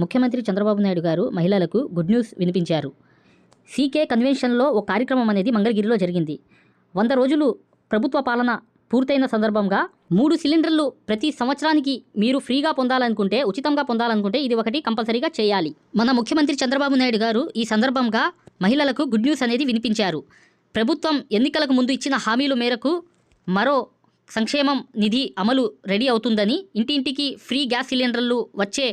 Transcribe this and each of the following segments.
ముఖ్యమంత్రి చంద్రబాబు నాయుడు గారు మహిళలకు good news వినిపించారు. సీకే కన్వెన్షన్లో ఒక కార్యక్రమం అనేది మంగళగిరిలో జరిగింది. వంద రోజులు ప్రభుత్వ పాలన పూర్తయిన సందర్భంగా మూడు సిలిండర్లు ప్రతి సంవత్సరానికి మీరు ఫ్రీగా పొందాలనుకుంటే ఉచితంగా పొందాలనుకుంటే ఇది ఒకటి కంపల్సరీగా చేయాలి. మన ముఖ్యమంత్రి చంద్రబాబు నాయుడు గారు ఈ సందర్భంగా మహిళలకు గుడ్ న్యూస్ అనేది వినిపించారు. ప్రభుత్వం ఎన్నికలకు ముందు ఇచ్చిన హామీల మేరకు మరో సంక్షేమం నిధి అమలు రెడీ అవుతుందని ఇంటింటికి ఫ్రీ గ్యాస్ సిలిండర్లు వచ్చే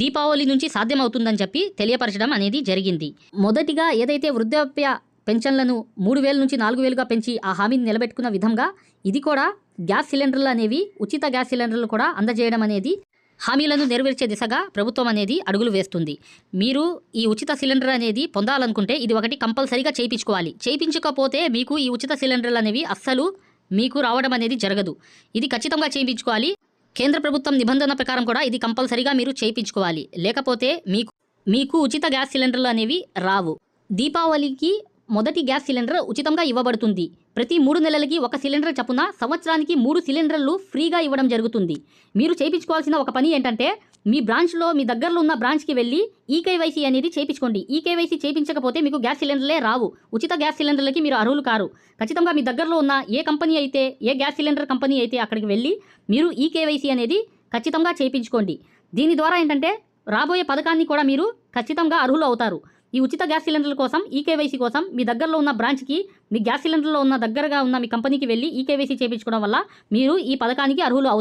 దీపావళి నుంచి సాధ్యమవుతుందని చెప్పి తెలియపరచడం అనేది జరిగింది. మొదటిగా ఏదైతే వృద్ధాప్య పెన్షన్లను మూడు వేల నుంచి నాలుగు వేలుగా పెంచి ఆ హామీని నిలబెట్టుకున్న విధంగా ఇది కూడా గ్యాస్ సిలిండర్లు అనేవి ఉచిత గ్యాస్ సిలిండర్లు కూడా అందజేయడం అనేది హామీలను నెరవేర్చే దిశగా ప్రభుత్వం అనేది అడుగులు వేస్తుంది. మీరు ఈ ఉచిత సిలిండర్ అనేది పొందాలనుకుంటే ఇది ఒకటి కంపల్సరీగా చేయించుకోవాలి. చేయించకపోతే మీకు ఈ ఉచిత సిలిండర్లు అనేవి అస్సలు మీకు రావడం అనేది జరగదు. ఇది ఖచ్చితంగా చేయించుకోవాలి. కేంద్ర ప్రభుత్వం నిబంధన ప్రకారం కూడా ఇది కంపల్సరీగా మీరు చేయించుకోవాలి. లేకపోతే మీకు మీకు ఉచిత గ్యాస్ సిలిండర్లు అనేవి రావు. దీపావళికి మొదటి గ్యాస్ సిలిండర్ ఉచితంగా ఇవ్వబడుతుంది. ప్రతి మూడు నెలలకి ఒక సిలిండర్ చప్పున సంవత్సరానికి మూడు సిలిండర్లు ఫ్రీగా ఇవ్వడం జరుగుతుంది. మీరు చేయించుకోవాల్సిన ఒక పని ఏంటంటే మీ బ్రాంచ్లో మీ దగ్గరలో ఉన్న బ్రాంచ్కి వెళ్ళి ఈకేవైసీ అనేది చేయించుకోండి. ఈకేవైసీ చేయించకపోతే మీకు గ్యాస్ సిలిండర్లే రావు. ఉచిత గ్యాస్ సిలిండర్లకి మీరు అర్హులు కారు. ఖచ్చితంగా మీ దగ్గరలో ఉన్న ఏ కంపెనీ అయితే ఏ గ్యాస్ సిలిండర్ కంపెనీ అయితే అక్కడికి వెళ్ళి మీరు ఈకేవైసీ అనేది ఖచ్చితంగా చేయించుకోండి. దీని ద్వారా ఏంటంటే రాబోయే పథకాన్ని కూడా మీరు ఖచ్చితంగా అర్హులు అవుతారు. ఈ ఉచిత గ్యాస్ సిలిండర్ల కోసం ఈకేవైసీ కోసం మీ దగ్గరలో ఉన్న బ్రాంచ్కి మీ గ్యాస్ సిలిండర్లో ఉన్న దగ్గరగా ఉన్న మీ కంపెనీకి వెళ్ళి ఈకేవైసీ చేయించుకోవడం వల్ల మీరు ఈ పథకానికి అర్హులు అవుతారు.